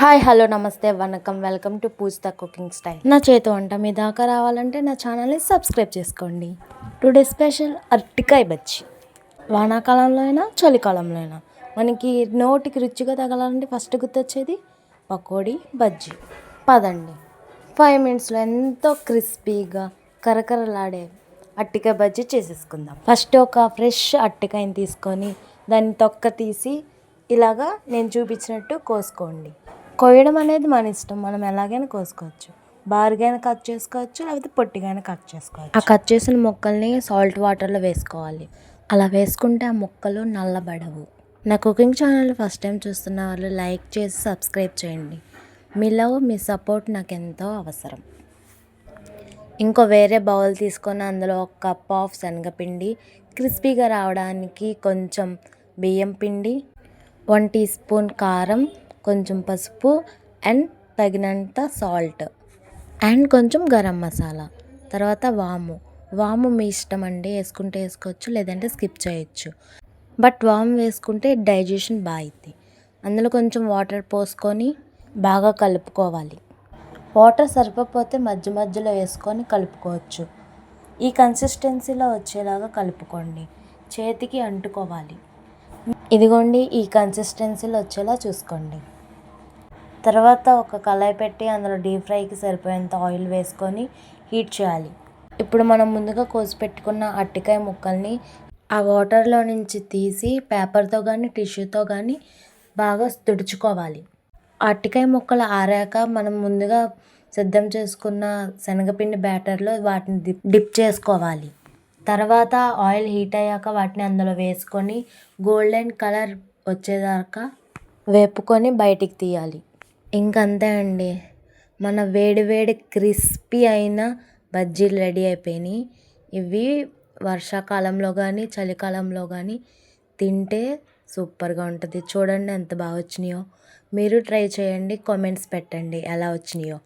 Hi hello నమస్తే వనకం welcome to Poojitha cooking style. నా చేతి వంట మీ దాకా రావాలంటే నా ఛానల్ని సబ్స్క్రైబ్ చేసుకోండి. టుడే స్పెషల్ అరటికాయ బజ్జి. వానాకాలంలో అయినా చలికాలంలో అయినా మనకి నోటికి రుచిగా తగలాలంటే ఫస్ట్ గుర్తొచ్చేది పకోడీ బజ్జీ. పదండి. ఫైవ్ మినిట్స్లో ఎంతో క్రిస్పీగా కరకరలాడే అట్టికాయ బజ్జీ చేసేసుకుందాం. ఫస్ట్ ఒక ఫ్రెష్ అట్టికాయని తీసుకొని దాన్ని తొక్క తీసి ఇలాగా నేను చూపించినట్టు కోసుకోండి. కోయడం అనేది మన ఇష్టం. మనం ఎలాగైనా కోసుకోవచ్చు. బారుగైనా కట్ చేసుకోవచ్చు లేకపోతే పొట్టిగానే కట్ చేసుకోవచ్చు. ఆ కట్ చేసిన ముక్కల్ని సాల్ట్ వాటర్లో వేసుకోవాలి. అలా వేసుకుంటే ఆ ముక్కలు నల్లబడవు. నా కుకింగ్ ఛానల్ ఫస్ట్ టైం చూస్తున్న వాళ్ళు లైక్ చేసి సబ్స్క్రైబ్ చేయండి. మీ లవ్ మీ సపోర్ట్ నాకు ఎంతో అవసరం. ఇంకో వేరే బౌల్ తీసుకొని అందులో ఒక కప్ ఆఫ్ శనగపిండి క్రిస్పీగా రావడానికి కొంచెం బియ్యం పిండి వన్ టీ స్పూన్ కారం కొంచెం పసుపు అండ్ తగినంత సాల్ట్. అండ్ కొంచెం గరం మసాలా. తర్వాత వాము. వాము మీ ఇష్టం అండి. వేసుకుంటే వేసుకోవచ్చు లేదంటే స్కిప్ చేయొచ్చు. బట్ వాము వేసుకుంటే డైజెషన్ బాగా అవుతుంది అందులో కొంచెం వాటర్ పోసుకొని బాగా కలుపుకోవాలి. వాటర్ సరిపోతే మధ్య మధ్యలో వేసుకొని కలుపుకోవచ్చు. ఈ కన్సిస్టెన్సీలో వచ్చేలాగా కలుపుకోండి. చేతికి అంటుకోవాలి. ఇదిగోండి ఈ కన్సిస్టెన్సీలో వచ్చేలా చూసుకోండి. తర్వాత ఒక కళాయి పెట్టి అందులో డీప్ ఫ్రైకి సరిపోయేంత ఆయిల్ వేసుకొని హీట్ చేయాలి. ఇప్పుడు మనం ముందుగా కోసి పెట్టుకున్న అట్టికాయ ముక్కల్ని ఆ వాటర్లో నుంచి తీసి పేపర్తో కానీ టిష్యూతో కానీ బాగా తుడుచుకోవాలి. అట్టికాయ ముక్కలు ఆరాక మనం ముందుగా సిద్ధం చేసుకున్న శనగపిండి బ్యాటర్లో వాటిని డిప్ డిప్ చేసుకోవాలి. తర్వాత ఆయిల్ హీట్ అయ్యాక వాటిని అందులో వేసుకొని గోల్డెన్ కలర్ వచ్చేదాకా వేపుకొని బయటికి తీయాలి. ఇంకంతే అండి. మన వేడి వేడి క్రిస్పీ అయిన బజ్జీలు రెడీ అయిపోయినాయి. ఇవి వర్షాకాలంలో కానీ చలికాలంలో కానీ తింటే సూపర్గా ఉంటుంది. చూడండి ఎంత బాగా వచ్చినాయో. మీరు ట్రై చేయండి కామెంట్స్ పెట్టండి ఎలా వచ్చినాయో.